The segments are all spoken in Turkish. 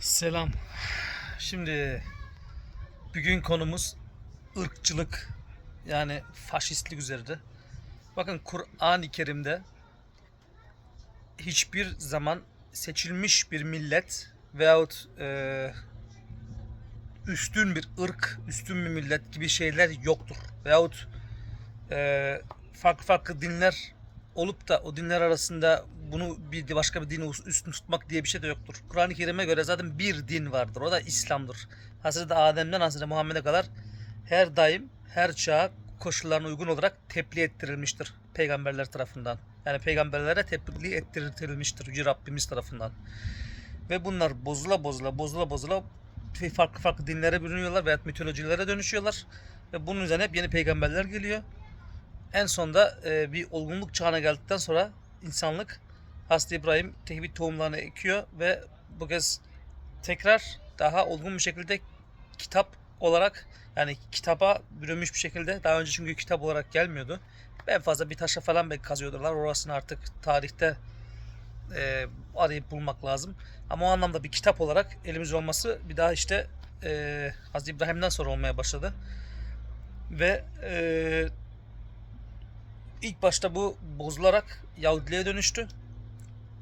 Selam. Şimdi bugün konumuz ırkçılık yani faşistlik üzerinde. Bakın Kur'an-ı Kerim'de hiçbir zaman seçilmiş bir millet veyahut e, üstün bir ırk, üstün bir millet gibi şeyler yoktur. Veyahut e, farklı farklı dinler olup da o dinler arasında bunu bir başka bir dini üstün tutmak diye bir şey de yoktur. Kur'an-ı Kerim'e göre zaten bir din vardır. O da İslam'dır. Hazreti Adem'den Hazreti Muhammed'e kadar her daim, her çağa koşullarına uygun olarak tebliğ ettirilmiştir peygamberler tarafından. Yani peygamberlere tebliğ ettirilmiştir Yüce Rabbimiz tarafından. Ve bunlar bozula bozula, bozula bozula farklı farklı dinlere bürünüyorlar veya mitolojilere dönüşüyorlar. Ve bunun üzerine hep yeni peygamberler geliyor. En sonda e, bir olgunluk çağına geldikten sonra insanlık Hazreti İbrahim tevhid tohumlarını ekiyor ve bu kez tekrar daha olgun bir şekilde kitap olarak yani kitaba bürünmüş bir şekilde daha önce çünkü kitap olarak gelmiyordu. En fazla bir taşa falan belki kazıyordular. Orasını artık tarihte e, arayıp bulmak lazım. Ama o anlamda bir kitap olarak elimizde olması bir daha işte e, Hazreti İbrahim'den sonra olmaya başladı. Ve e, ilk başta bu bozularak Yahudiliğe dönüştü.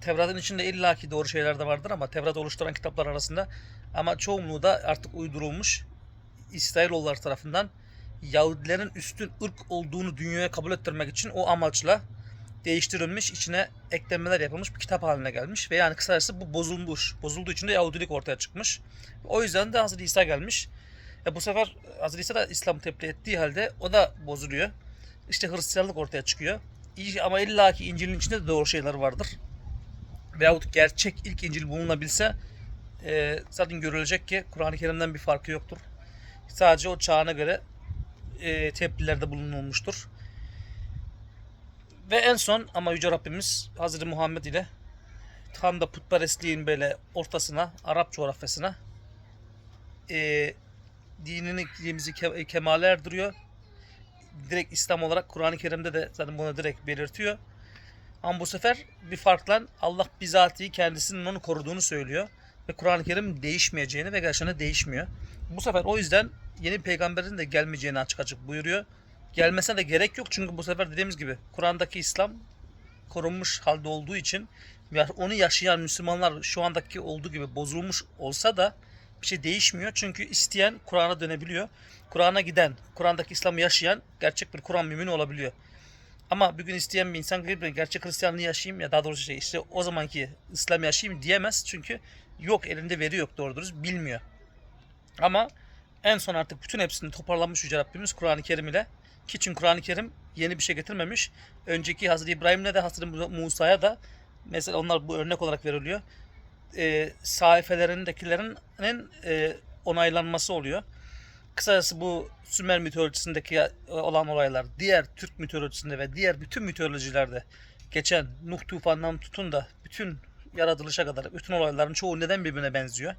Tevrat'ın içinde illaki doğru şeyler de vardır ama Tevrat oluşturan kitaplar arasında ama çoğunluğu da artık uydurulmuş İsrailoğullar tarafından Yahudilerin üstün ırk olduğunu dünyaya kabul ettirmek için o amaçla değiştirilmiş, içine eklemeler yapılmış bir kitap haline gelmiş. Ve yani kısacası bu bozulmuş. Bozulduğu için de Yahudilik ortaya çıkmış. O yüzden de Hazreti İsa gelmiş. E bu sefer Hazreti İsa da İslam tebliğ ettiği halde o da bozuluyor. İşte Hristiyanlık ortaya çıkıyor. İyi Ama illaki İncil'in içinde de doğru şeyler vardır. Veyahut gerçek ilk İncil bulunabilse e, zaten görülecek ki Kur'an-ı Kerim'den bir farkı yoktur. Sadece o çağına göre e, tebliğlerde bulunulmuştur. Ve en son ama Yüce Rabbimiz Hazreti Muhammed ile tam da putperestliğin böyle ortasına, Arap coğrafyasına e, dinini, dinimizi ke- kemale erdiriyor. Direkt İslam olarak Kur'an-ı Kerim'de de zaten bunu direkt belirtiyor. Ama bu sefer bir farkla Allah bizatihi kendisinin onu koruduğunu söylüyor. Ve Kur'an-ı Kerim değişmeyeceğini ve gerçekten değişmiyor. Bu sefer o yüzden yeni peygamberin de gelmeyeceğini açık açık buyuruyor. Gelmesine de gerek yok çünkü bu sefer dediğimiz gibi Kur'an'daki İslam korunmuş halde olduğu için onu yaşayan Müslümanlar şu andaki olduğu gibi bozulmuş olsa da bir şey değişmiyor. Çünkü isteyen Kur'an'a dönebiliyor. Kur'an'a giden, Kur'an'daki İslam'ı yaşayan gerçek bir Kur'an mümini olabiliyor. Ama bugün isteyen bir insan gelip gerçek Hristiyanlığı yaşayayım ya daha doğrusu şey işte o zamanki İslam yaşayayım diyemez. Çünkü yok elinde veri yok doğru dürüst bilmiyor. Ama en son artık bütün hepsini toparlanmış Yüce Rabbimiz Kur'an-ı Kerim ile. Ki çünkü Kur'an-ı Kerim yeni bir şey getirmemiş. Önceki Hazreti İbrahim'le de Hazreti Musa'ya da mesela onlar bu örnek olarak veriliyor. E, sahifelerindekilerin e, onaylanması oluyor. Kısacası bu Sümer mitolojisindeki olan olaylar diğer Türk mitolojisinde ve diğer bütün mitolojilerde geçen Nuh tufanından tutun da bütün yaratılışa kadar bütün olayların çoğu neden birbirine benziyor?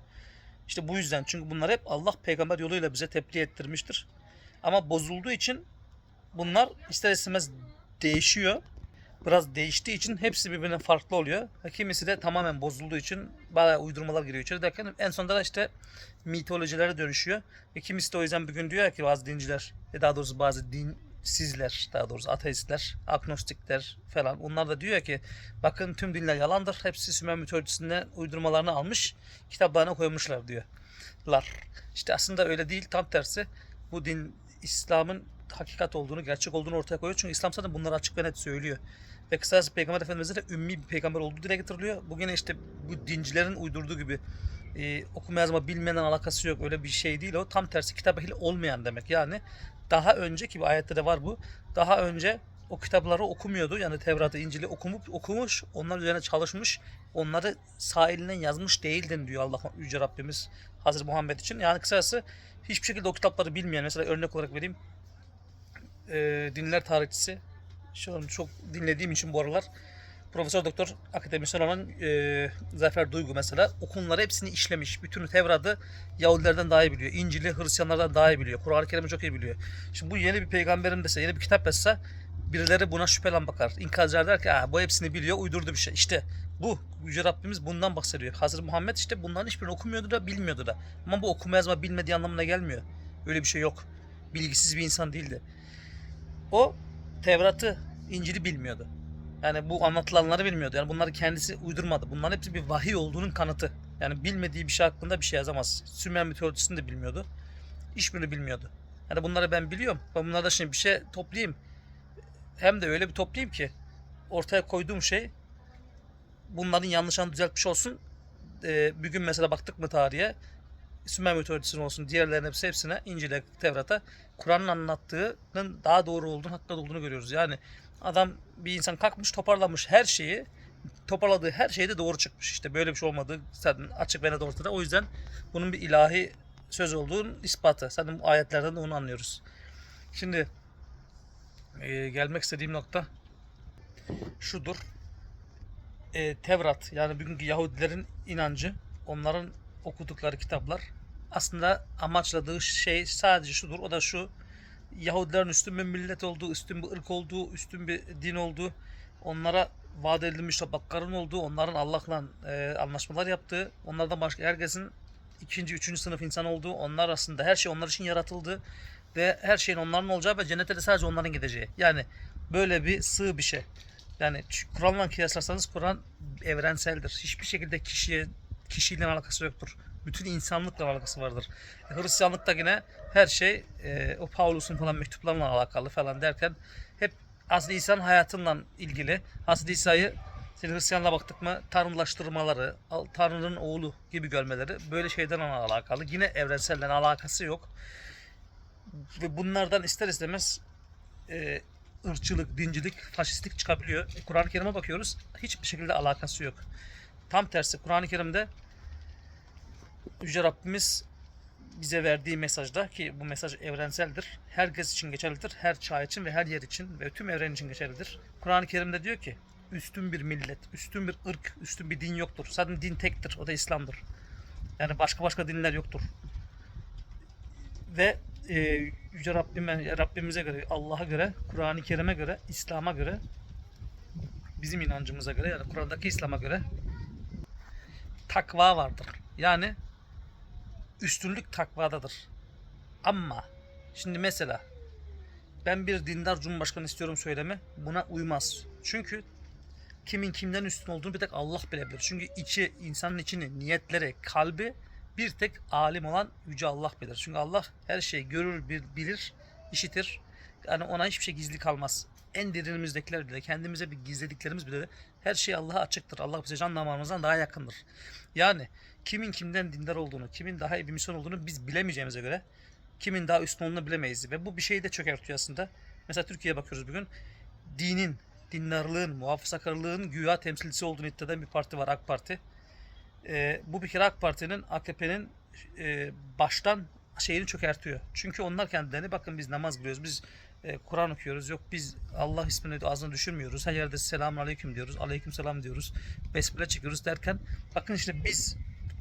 İşte bu yüzden çünkü bunlar hep Allah peygamber yoluyla bize tebliğ ettirmiştir. Ama bozulduğu için bunlar ister istemez değişiyor. Biraz değiştiği için hepsi birbirine farklı oluyor. Ve kimisi de tamamen bozulduğu için bayağı uydurmalar giriyor içeri derken en sonunda da işte mitolojilere dönüşüyor. Ve kimisi de o yüzden bugün diyor ki bazı dinciler, e daha doğrusu bazı dinsizler, daha doğrusu ateistler, agnostikler falan. Onlar da diyor ki bakın tüm dinler yalandır. Hepsi Sümer mitolojisinden uydurmalarını almış, kitaplarına koymuşlar diyor. Lar. İşte aslında öyle değil. Tam tersi bu din İslam'ın hakikat olduğunu, gerçek olduğunu ortaya koyuyor. Çünkü İslam zaten bunları açık ve net söylüyor. Ve kısacası Peygamber Efendimiz'e de ümmi bir peygamber olduğu dile getiriliyor. Bugün işte bu dincilerin uydurduğu gibi e, okuma yazma bilmeden alakası yok. Öyle bir şey değil o. Tam tersi kitap ehli olmayan demek. Yani daha önceki bir ayette de var bu. Daha önce o kitapları okumuyordu. Yani Tevrat'ı, İncil'i okumup okumuş, onlar üzerine çalışmış, onları sağ elinden yazmış değildin diyor Allah Yüce Rabbimiz Hazreti Muhammed için. Yani kısacası hiçbir şekilde o kitapları bilmeyen, mesela örnek olarak vereyim, e, dinler tarihçisi, şu an çok dinlediğim için bu aralar, Profesör Doktor akademisyen olan e, Zafer Duygu mesela o konuları hepsini işlemiş. Bütün Tevrat'ı Yahudilerden daha iyi biliyor. İncil'i Hristiyanlardan daha iyi biliyor. Kur'an-ı Kerim'i çok iyi biliyor. Şimdi bu yeni bir peygamberin dese, yeni bir kitap yazsa birileri buna şüphelen bakar. İnkarcılar der ki bu hepsini biliyor, uydurdu bir şey. İşte Bu. Yüce Rabbimiz bundan bahsediyor. Hazreti Muhammed işte bunların hiçbirini okumuyordu da bilmiyordu da. Ama bu okuma yazma bilmediği anlamına gelmiyor. Öyle bir şey yok. Bilgisiz bir insan değildi. O Tevrat'ı, İncil'i bilmiyordu. Yani bu anlatılanları bilmiyordu. Yani bunları kendisi uydurmadı. Bunların hepsi bir vahiy olduğunun kanıtı. Yani bilmediği bir şey hakkında bir şey yazamaz. Sümer mitolojisini de bilmiyordu. Hiçbirini bilmiyordu. Yani bunları ben biliyorum. Ben bunlarda şimdi bir şey toplayayım. Hem de öyle bir toplayayım ki ortaya koyduğum şey bunların yanlışını düzeltmiş olsun. Ee, bir gün mesela baktık mı tarihe Sümer mitolojisine olsun diğerlerinin hepsi hepsine İncil'e, Tevrat'a Kur'an'ın anlattığının daha doğru olduğunu, haklı olduğunu görüyoruz. Yani adam bir insan kalkmış toparlamış her şeyi toparladığı her şeyde doğru çıkmış. İşte böyle bir şey olmadığı zaten açık ve net ortada. O yüzden bunun bir ilahi söz olduğunun ispatı. Zaten bu ayetlerden de onu anlıyoruz. Şimdi e, gelmek istediğim nokta şudur. E, Tevrat yani bugünkü Yahudilerin inancı, onların okudukları kitaplar aslında amaçladığı şey sadece şudur. O da şu. Yahudilerin üstün bir millet olduğu, üstün bir ırk olduğu, üstün bir din olduğu, onlara vaat edilmiş toprakların olduğu, onların Allah'la e, anlaşmalar yaptığı, onlardan başka herkesin ikinci, üçüncü sınıf insan olduğu, onlar aslında her şey onlar için yaratıldı ve her şeyin onların olacağı ve cennete de sadece onların gideceği. Yani böyle bir sığ bir şey. Yani Kur'an'la kıyaslarsanız Kur'an evrenseldir. Hiçbir şekilde kişiye kişiyle alakası yoktur. Bütün insanlıkla alakası vardır. E, Hristiyanlıkta yine her şey e, o Paulus'un falan mektuplarla alakalı falan derken hep Hazreti İsa'nın hayatıyla ilgili. Hazreti İsa'yı senin Hristiyanlığa baktık mı tanrılaştırmaları, al- Tanrı'nın oğlu gibi görmeleri böyle şeyden alakalı. Yine evrenselle alakası yok. Ve bunlardan ister istemez e, ırkçılık, dincilik, faşistlik çıkabiliyor. Kur'an-ı Kerim'e bakıyoruz. Hiçbir şekilde alakası yok. Tam tersi Kur'an-ı Kerim'de Yüce Rabbimiz bize verdiği mesajda ki bu mesaj evrenseldir. Herkes için geçerlidir. Her çağ için ve her yer için ve tüm evren için geçerlidir. Kur'an-ı Kerim'de diyor ki üstün bir millet, üstün bir ırk, üstün bir din yoktur. Zaten din tektir. O da İslam'dır. Yani başka başka dinler yoktur. Ve e, Yüce Rabbime, Rabbimize göre, Allah'a göre, Kur'an-ı Kerim'e göre, İslam'a göre, bizim inancımıza göre yani Kur'an'daki İslam'a göre takva vardır. Yani üstünlük takvadadır. Ama şimdi mesela ben bir dindar cumhurbaşkanı istiyorum söylemi buna uymaz. Çünkü kimin kimden üstün olduğunu bir tek Allah bilebilir. Çünkü içi insanın içini, niyetleri, kalbi bir tek alim olan yüce Allah bilir. Çünkü Allah her şeyi görür, bil- bilir, işitir. Yani ona hiçbir şey gizli kalmaz. En derinimizdekiler bile, kendimize bir gizlediklerimiz bile her şey Allah'a açıktır. Allah bize can damarımızdan daha yakındır. Yani kimin kimden dindar olduğunu, kimin daha iyi bir misyon olduğunu biz bilemeyeceğimize göre kimin daha üstün olduğunu bilemeyiz. Ve bu bir şeyi de çökertiyor aslında. Mesela Türkiye'ye bakıyoruz bugün. Dinin, dindarlığın, muhafazakarlığın güya temsilcisi olduğunu iddia eden bir parti var AK Parti. Ee, bu bir kere AK Parti'nin, AKP'nin e, baştan şeyini çökertiyor. Çünkü onlar kendilerini bakın biz namaz kılıyoruz, biz e, Kur'an okuyoruz. Yok biz Allah ismini ağzına düşürmüyoruz. Her yerde selamun aleyküm diyoruz. Aleyküm selam diyoruz. Besmele çekiyoruz derken bakın işte biz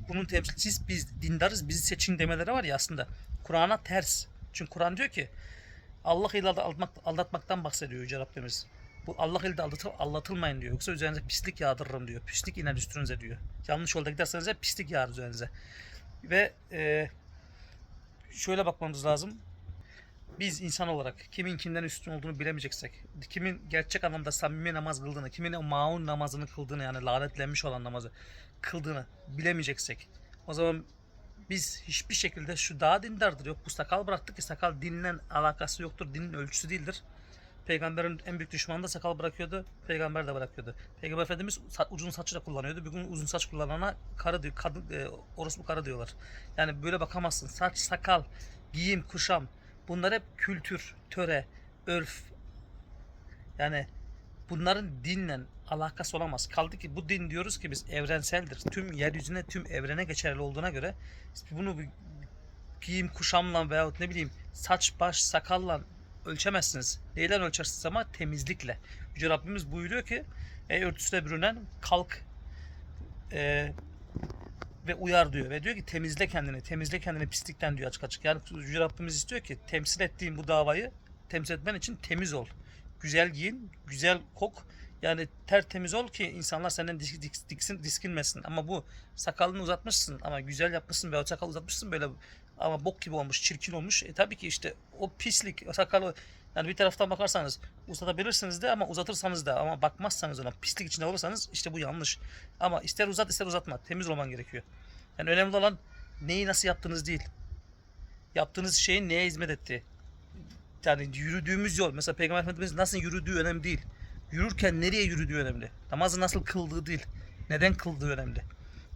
bunun temsilcisiyiz. Biz dindarız. Bizi seçin demeleri var ya aslında. Kur'an'a ters. Çünkü Kur'an diyor ki Allah ile aldatmak, aldatmaktan bahsediyor Yüce Rabbimiz. Bu Allah ile aldatıl, aldatılmayın diyor. Yoksa üzerinize pislik yağdırırım diyor. Pislik iner üstünüze diyor. Yanlış yolda giderseniz de pislik yağar üzerinize. Ve e, şöyle bakmamız lazım biz insan olarak kimin kimden üstün olduğunu bilemeyeceksek, kimin gerçek anlamda samimi namaz kıldığını, kimin maun namazını kıldığını yani lanetlenmiş olan namazı kıldığını bilemeyeceksek o zaman biz hiçbir şekilde şu daha dindardır yok bu sakal bıraktık ki sakal dinle alakası yoktur dinin ölçüsü değildir. Peygamberin en büyük düşmanı da sakal bırakıyordu. Peygamber de bırakıyordu. Peygamber Efendimiz uzun saçı da kullanıyordu. Bugün uzun saç kullanana karı diyor, kadın, e, orospu karı diyorlar. Yani böyle bakamazsın. Saç, sakal, giyim, kuşam, Bunlar hep kültür, töre, örf. Yani bunların dinle alakası olamaz. Kaldı ki bu din diyoruz ki biz evrenseldir. Tüm yeryüzüne, tüm evrene geçerli olduğuna göre bunu bir giyim kuşamla veyahut ne bileyim saç baş sakalla ölçemezsiniz. Neyle ölçersiniz ama temizlikle. Yüce Rabbimiz buyuruyor ki ey örtüsüne bürünen kalk e, ve uyar diyor. Ve diyor ki temizle kendini, temizle kendini pislikten diyor açık açık. Yani Yüce Rabbimiz istiyor ki temsil ettiğin bu davayı temsil etmen için temiz ol. Güzel giyin, güzel kok, Yani tertemiz ol ki insanlar senden dik, dik, diksin, diskinmesin. Ama bu sakalını uzatmışsın ama güzel yapmışsın ve o sakal uzatmışsın böyle ama bok gibi olmuş, çirkin olmuş. E tabii ki işte o pislik, o sakalı yani bir taraftan bakarsanız uzatabilirsiniz de ama uzatırsanız da ama bakmazsanız ona pislik içinde olursanız işte bu yanlış. Ama ister uzat ister uzatma. Temiz olman gerekiyor. Yani önemli olan neyi nasıl yaptığınız değil. Yaptığınız şeyin neye hizmet ettiği. Yani yürüdüğümüz yol. Mesela Peygamber Efendimiz nasıl yürüdüğü önemli değil. Yürürken nereye yürüdüğü önemli. Namazı nasıl kıldığı değil. Neden kıldığı önemli.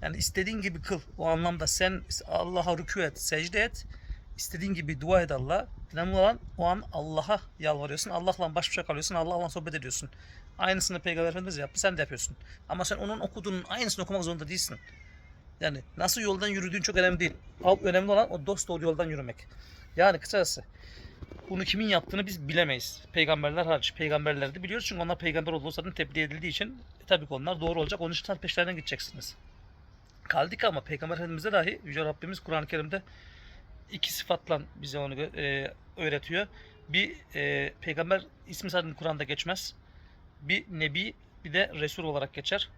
Yani istediğin gibi kıl. O anlamda sen Allah'a rükû et, secde et. İstediğin gibi dua et Allah'a. Önemli olan o an Allah'a yalvarıyorsun. Allah'la baş başa kalıyorsun. Allah'la sohbet ediyorsun. Aynısını Peygamber Efendimiz yaptı. Sen de yapıyorsun. Ama sen onun okuduğunun aynısını okumak zorunda değilsin. Yani nasıl yoldan yürüdüğün çok önemli değil. Önemli olan o dost doğru yoldan yürümek. Yani kısacası bunu kimin yaptığını biz bilemeyiz. Peygamberler hariç. Peygamberleri de biliyoruz çünkü onlar peygamber olduğu zaten tebliğ edildiği için e, tabii ki onlar doğru olacak. Onun için peşlerinden gideceksiniz. Kaldık ama Peygamber Efendimiz'e dahi Yüce Rabbimiz Kur'an-ı Kerim'de iki sıfatla bize onu e, öğretiyor. Bir e, peygamber ismi zaten Kur'an'da geçmez. Bir nebi bir de resul olarak geçer.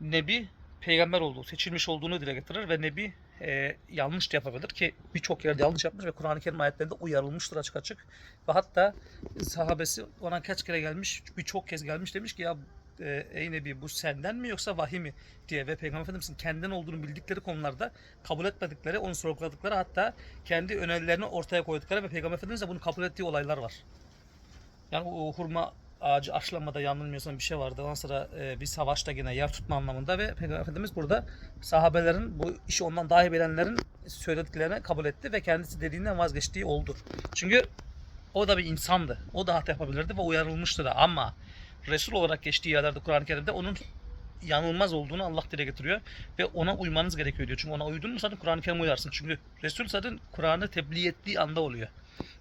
Nebi peygamber olduğu, seçilmiş olduğunu dile getirir ve nebi e, yanlış da yapabilir ki birçok yerde yanlış yapmış ve Kur'an-ı Kerim ayetlerinde uyarılmıştır açık açık. Ve hatta sahabesi ona kaç kere gelmiş, birçok kez gelmiş demiş ki ya e, ey Nebi bu senden mi yoksa vahiy mi diye ve Peygamber Efendimiz'in kendinden olduğunu bildikleri konularda kabul etmedikleri, onu sorguladıkları hatta kendi önerilerini ortaya koydukları ve Peygamber Efendimiz bunu kabul ettiği olaylar var. Yani o hurma ağacı aşılamada yanılmıyorsam bir şey vardı. Ondan sonra e, bir savaşta yine yer tutma anlamında ve Peygamber Efendimiz burada sahabelerin bu işi ondan daha iyi bilenlerin söylediklerini kabul etti ve kendisi dediğinden vazgeçtiği oldu. Çünkü o da bir insandı. O da hata yapabilirdi ve uyarılmıştı da ama Resul olarak geçtiği yerlerde Kur'an-ı Kerim'de onun yanılmaz olduğunu Allah dile getiriyor ve ona uymanız gerekiyor diyor. Çünkü ona uydun mu zaten Kur'an-ı Kerim'e uyarsın. Çünkü Resul zaten Kur'an'ı tebliğ ettiği anda oluyor.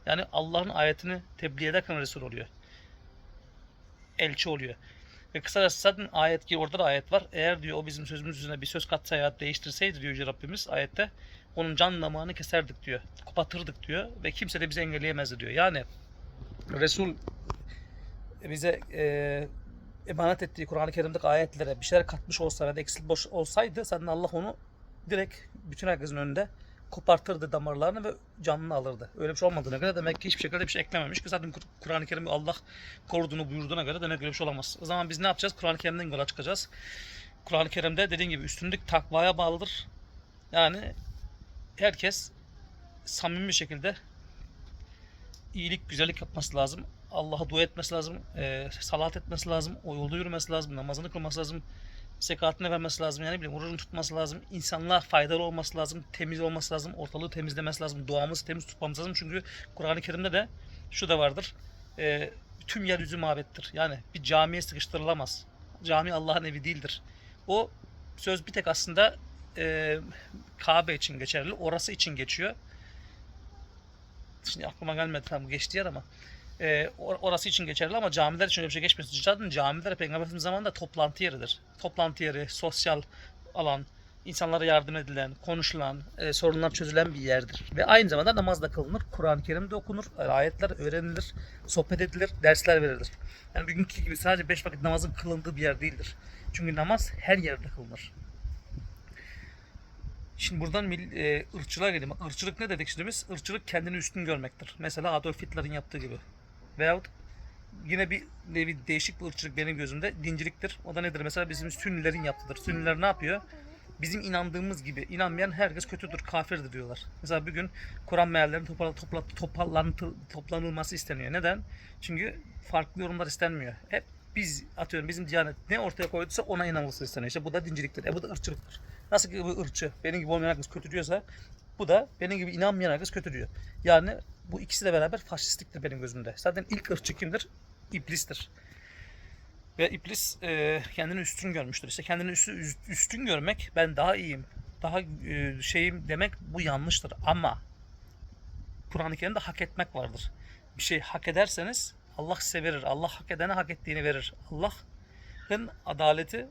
Yani Allah'ın ayetini tebliğ ederken Resul oluyor. Elçi oluyor. Ve kısacası zaten ayet ki orada da ayet var. Eğer diyor o bizim sözümüz üzerine bir söz katsa ya değiştirseydi diyor Yüce Rabbimiz ayette onun can damağını keserdik diyor. Kapatırdık diyor ve kimse de bizi engelleyemezdi diyor. Yani Resul bize e, emanet ettiği Kur'an-ı Kerim'deki ayetlere bir şeyler katmış olsa ya da boş olsaydı zaten Allah onu direkt bütün herkesin önünde kopartırdı damarlarını ve canını alırdı. Öyle bir şey olmadığına göre demek ki hiçbir şekilde bir şey eklememiş ki zaten Kur- Kur'an-ı Kerim'i Allah koruduğunu buyurduğuna göre demek öyle bir şey olamaz. O zaman biz ne yapacağız? Kur'an-ı Kerim'den yola çıkacağız. Kur'an-ı Kerim'de dediğim gibi üstünlük takvaya bağlıdır. Yani herkes samimi bir şekilde iyilik, güzellik yapması lazım. Allah'a dua etmesi lazım. E, salat etmesi lazım. O yolda yürümesi lazım. Namazını kılması lazım. Zekatını vermesi lazım. Yani bileyim orucunu tutması lazım. İnsanlığa faydalı olması lazım. Temiz olması lazım. Ortalığı temizlemesi lazım. Duamızı temiz tutmamız lazım. Çünkü Kur'an-ı Kerim'de de şu da vardır. E, tüm yeryüzü mabettir. Yani bir camiye sıkıştırılamaz. Cami Allah'ın evi değildir. O söz bir tek aslında e, Kabe için geçerli. Orası için geçiyor. Şimdi aklıma gelmedi tam geçti yer ama e, or- orası için geçerli ama camiler için öyle bir şey geçmiyor. Zaten camiler Peygamber Efendimiz zamanında toplantı yeridir. Toplantı yeri, sosyal alan, insanlara yardım edilen, konuşulan, e, sorunlar çözülen bir yerdir. Ve aynı zamanda namaz da kılınır, Kur'an-ı Kerim de okunur, ayetler öğrenilir, sohbet edilir, dersler verilir. Yani bugünkü gibi sadece beş vakit namazın kılındığı bir yer değildir. Çünkü namaz her yerde kılınır. Şimdi buradan e, ırkçılığa gelelim. Irkçılık ne dedik şimdi biz? Irkçılık kendini üstün görmektir. Mesela Adolf Hitler'in yaptığı gibi. Veyahut yine bir nevi değişik bir ırkçılık benim gözümde dinciliktir. O da nedir? Mesela bizim Sünnilerin yaptığıdır. Sünniler ne yapıyor? Bizim inandığımız gibi inanmayan herkes kötüdür, kafirdir diyorlar. Mesela bir gün Kur'an meallerinin topla, topla, topalantı, toplanılması isteniyor. Neden? Çünkü farklı yorumlar istenmiyor. Hep biz atıyorum bizim Diyanet ne ortaya koyduysa ona inanılması isteniyor. İşte bu da dinciliktir. E bu da ırkçılıktır. Nasıl ki bu ırkçı benim gibi olmayan herkes kötü diyorsa bu da benim gibi inanmayan herkes kötü diyor. Yani bu ikisi de beraber faşistliktir benim gözümde. Zaten ilk ırkçı kimdir? İblistir. Ve iblis e, kendini üstün görmüştür. İşte kendini üstü, üstün görmek, ben daha iyiyim, daha e, şeyim demek bu yanlıştır. Ama Kur'an-ı Kerim'de hak etmek vardır. Bir şey hak ederseniz Allah size verir. Allah hak edene hak ettiğini verir. Allah'ın adaleti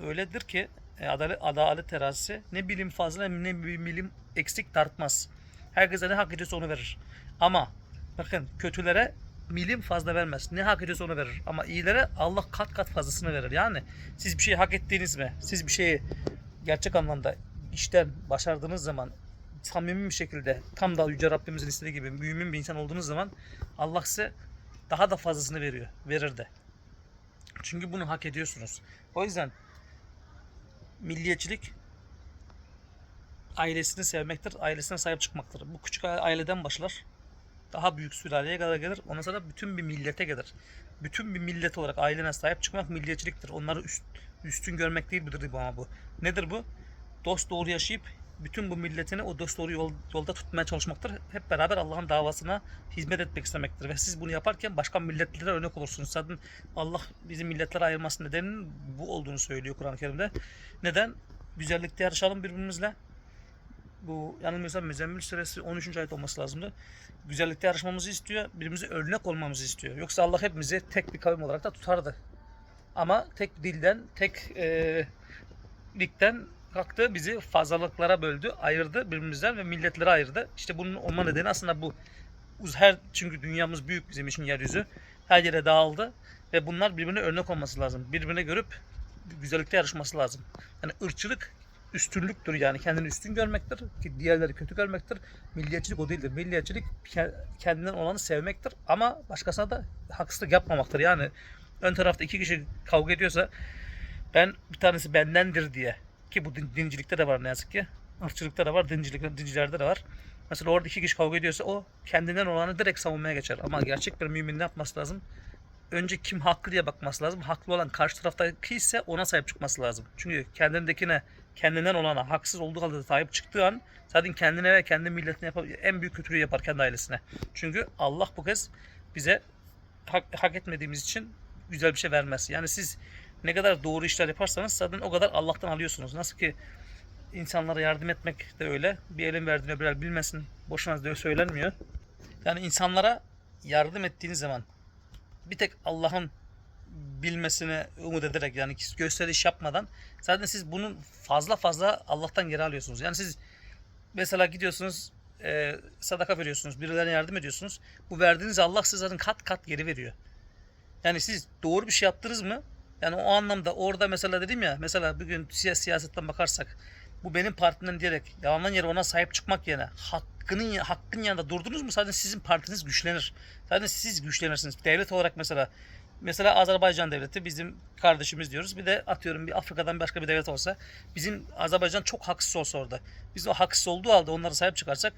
öyledir ki adalet, adalet terazisi ne bilim fazla ne bilim eksik tartmaz. Herkese ne hak ediyorsa onu verir. Ama bakın kötülere milim fazla vermez. Ne hak ediyorsa onu verir. Ama iyilere Allah kat kat fazlasını verir. Yani siz bir şeyi hak ettiğiniz mi? Siz bir şeyi gerçek anlamda işten başardığınız zaman samimi bir şekilde tam da Yüce Rabbimizin istediği gibi mümin bir insan olduğunuz zaman Allah size daha da fazlasını veriyor. Verir de. Çünkü bunu hak ediyorsunuz. O yüzden milliyetçilik ailesini sevmektir, ailesine sahip çıkmaktır. Bu küçük aileden başlar. Daha büyük sülaleye kadar gelir. Ondan sonra bütün bir millete gelir. Bütün bir millet olarak ailene sahip çıkmak milliyetçiliktir. Onları üst, üstün görmek değil midir bu ama bu. Nedir bu? Dost doğru yaşayıp bütün bu milletini o dost doğru yol, yolda tutmaya çalışmaktır. Hep beraber Allah'ın davasına hizmet etmek istemektir. Ve siz bunu yaparken başka milletlere örnek olursunuz. Zaten Allah bizim milletlere ayırması nedeninin bu olduğunu söylüyor Kur'an-ı Kerim'de. Neden? Güzellikte yarışalım birbirimizle. Bu yanılmıyorsam Müzzemmil suresi 13. ayet olması lazımdı. Güzellikte yarışmamızı istiyor. Birbirimize örnek olmamızı istiyor. Yoksa Allah hepimizi tek bir kavim olarak da tutardı. Ama tek dilden, tek e, ligden kalktı bizi fazlalıklara böldü, ayırdı birbirimizden ve milletlere ayırdı. İşte bunun olma nedeni aslında bu. Her çünkü dünyamız büyük bizim için yeryüzü. Her yere dağıldı ve bunlar birbirine örnek olması lazım. Birbirine görüp güzellikte yarışması lazım. Yani ırkçılık üstünlüktür yani kendini üstün görmektir ki diğerleri kötü görmektir. Milliyetçilik o değildir. Milliyetçilik ke- kendinden olanı sevmektir ama başkasına da haksızlık yapmamaktır. Yani ön tarafta iki kişi kavga ediyorsa ben bir tanesi bendendir diye ki bu din- dincilikte de var ne yazık ki. Irkçılıkta da var, dincilik, dincilerde de var. Mesela orada iki kişi kavga ediyorsa o kendinden olanı direkt savunmaya geçer. Ama gerçek bir mümin ne yapması lazım? Önce kim haklı diye bakması lazım. Haklı olan karşı taraftaki ise ona sahip çıkması lazım. Çünkü kendindekine, kendinden olana haksız olduğu halde sahip çıktığı an zaten kendine ve kendi milletine yapar, en büyük kötülüğü yapar kendi ailesine. Çünkü Allah bu kez bize hak, hak etmediğimiz için güzel bir şey vermez. Yani siz ne kadar doğru işler yaparsanız zaten o kadar Allah'tan alıyorsunuz. Nasıl ki insanlara yardım etmek de öyle. Bir elin verdiğini öbür el bilmesin. Boşuna da söylenmiyor. Yani insanlara yardım ettiğiniz zaman bir tek Allah'ın bilmesini umut ederek yani gösteriş yapmadan zaten siz bunun fazla fazla Allah'tan geri alıyorsunuz. Yani siz mesela gidiyorsunuz e, sadaka veriyorsunuz, birilerine yardım ediyorsunuz. Bu verdiğiniz Allah size zaten kat kat geri veriyor. Yani siz doğru bir şey yaptınız mı? Yani o anlamda orada mesela dedim ya mesela bugün siya- siyasetten bakarsak bu benim partimden diyerek yalandan yere ona sahip çıkmak yerine hakkının hakkın yanında durdunuz mu zaten sizin partiniz güçlenir. Zaten siz güçlenirsiniz. Devlet olarak mesela mesela Azerbaycan devleti bizim kardeşimiz diyoruz. Bir de atıyorum bir Afrika'dan başka bir devlet olsa bizim Azerbaycan çok haksız olsa orada. Biz o haksız olduğu halde onlara sahip çıkarsak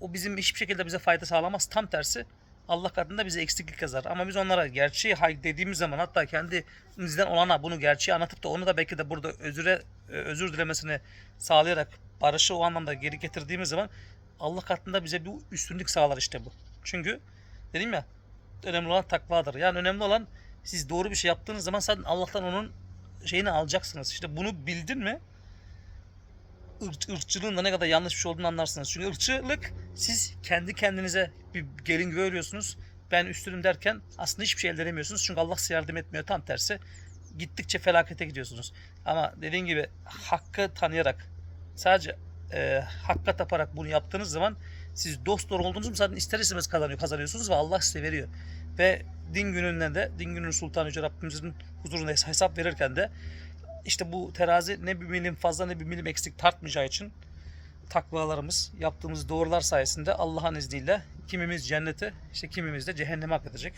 o bizim hiçbir şekilde bize fayda sağlamaz. Tam tersi Allah katında bize eksiklik yazar. Ama biz onlara gerçeği hay dediğimiz zaman hatta kendimizden olana bunu gerçeği anlatıp da onu da belki de burada özüre e, özür dilemesini sağlayarak barışı o anlamda geri getirdiğimiz zaman Allah katında bize bir üstünlük sağlar işte bu. Çünkü dedim ya önemli olan takvadır. Yani önemli olan siz doğru bir şey yaptığınız zaman zaten Allah'tan onun şeyini alacaksınız. İşte bunu bildin mi ırk, ırkçılığın da ne kadar yanlış bir şey olduğunu anlarsınız. Çünkü ırkçılık siz kendi kendinize bir gelin görüyorsunuz. Ben üstünüm derken aslında hiçbir şey elde edemiyorsunuz. Çünkü Allah size yardım etmiyor. Tam tersi gittikçe felakete gidiyorsunuz. Ama dediğim gibi hakkı tanıyarak sadece e, hakka taparak bunu yaptığınız zaman siz dost doğru olduğunuz mu ister istemez kazanıyor, kazanıyorsunuz ve Allah size veriyor. Ve din gününden de din gününün sultanı Yüce Rabbimizin huzurunda hesap verirken de işte bu terazi ne bir milim fazla ne bir milim eksik tartmayacağı için takvalarımız, yaptığımız doğrular sayesinde Allah'ın izniyle kimimiz cennete, işte kimimiz de cehenneme hak edecek.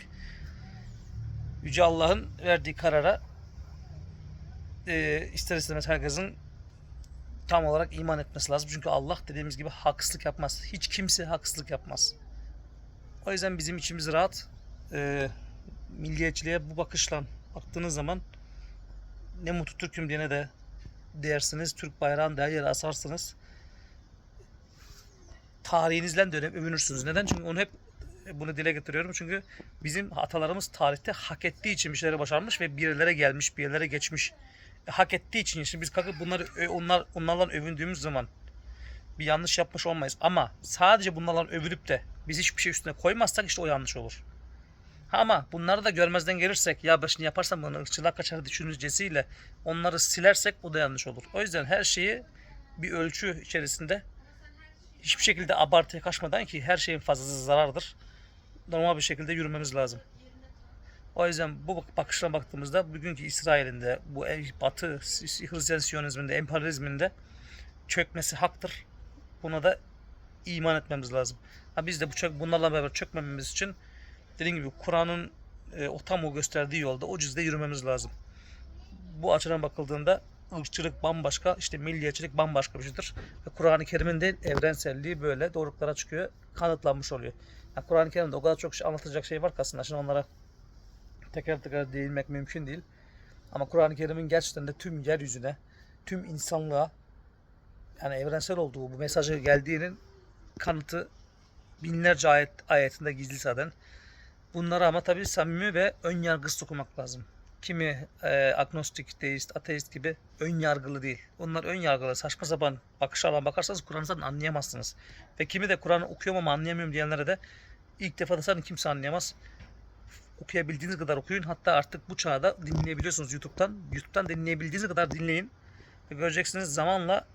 Yüce Allah'ın verdiği karara e, ister istemez herkesin tam olarak iman etmesi lazım. Çünkü Allah dediğimiz gibi haksızlık yapmaz. Hiç kimse haksızlık yapmaz. O yüzden bizim içimiz rahat. E, milliyetçiliğe bu bakışla baktığınız zaman ne mutlu Türk'üm diyene de dersiniz. Türk bayrağını da her yere asarsınız. Tarihinizle de öyle övünürsünüz. Neden? Çünkü onu hep bunu dile getiriyorum. Çünkü bizim atalarımız tarihte hak ettiği için bir şeyleri başarmış ve bir yerlere gelmiş, bir yerlere geçmiş. E, hak ettiği için şimdi biz kalkıp bunları onlar onlarla övündüğümüz zaman bir yanlış yapmış olmayız. Ama sadece bunlarla övülüp de biz hiçbir şey üstüne koymazsak işte o yanlış olur. Ama bunları da görmezden gelirsek ya başını yaparsam bunu ırkçılığa kaçar düşüncesiyle onları silersek o da yanlış olur. O yüzden her şeyi bir ölçü içerisinde hiçbir şekilde abartıya kaçmadan ki her şeyin fazlası zarardır. normal bir şekilde yürümemiz lazım. O yüzden bu bak- bakışına baktığımızda bugünkü İsrail'in de bu Batı Hristiyan Siyonizminde, emperyalizminde çökmesi haktır. Buna da iman etmemiz lazım. Ha biz de bu çök, bunlarla beraber çökmememiz için dediğim gibi Kur'an'ın e, o tam o gösterdiği yolda o cizde yürümemiz lazım. Bu açıdan bakıldığında ırkçılık bambaşka, işte milliyetçilik bambaşka bir şeydir. Ve Kur'an-ı Kerim'in de evrenselliği böyle doğrultulara çıkıyor, kanıtlanmış oluyor. Yani Kur'an-ı Kerim'de o kadar çok şey anlatacak şey var ki aslında şimdi onlara teker teker değinmek mümkün değil. Ama Kur'an-ı Kerim'in gerçekten de tüm yeryüzüne, tüm insanlığa yani evrensel olduğu bu mesajı geldiğinin kanıtı binlerce ayet ayetinde gizli zaten. Bunlara ama tabii samimi ve ön yargısız okumak lazım. Kimi e, agnostik, deist, ateist gibi ön yargılı değil. Onlar ön yargılı, saçma sapan bakışlarla bakarsanız Kur'an'ı zaten anlayamazsınız. Ve kimi de Kur'an'ı okuyorum ama anlayamıyorum diyenlere de ilk defa da zaten kimse anlayamaz. Okuyabildiğiniz kadar okuyun. Hatta artık bu çağda dinleyebiliyorsunuz YouTube'dan. YouTube'dan dinleyebildiğiniz kadar dinleyin. Ve göreceksiniz zamanla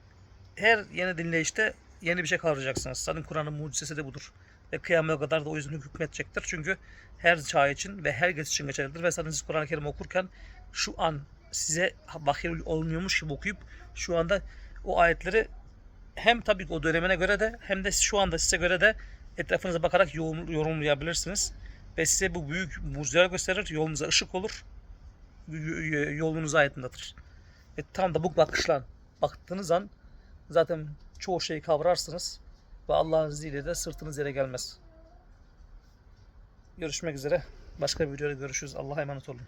her yeni dinleyişte yeni bir şey kavrayacaksınız. Zaten Kur'an'ın mucizesi de budur. Ve kıyamete kadar da o yüzden hükmetecektir. Çünkü her çağ için ve herkes için geçerlidir. Ve zaten siz Kur'an-ı Kerim okurken şu an size vahiy olmuyormuş gibi okuyup şu anda o ayetleri hem tabii ki o dönemine göre de hem de şu anda size göre de etrafınıza bakarak yorum- yorumlayabilirsiniz. Ve size bu büyük mucizeler gösterir, yolunuza ışık olur, y- y- yolunuzu aydınlatır. Ve tam da bu bakışla baktığınız an zaten çoğu şeyi kavrarsınız ve Allah'ın izniyle de sırtınız yere gelmez. Görüşmek üzere. Başka bir videoda görüşürüz. Allah'a emanet olun.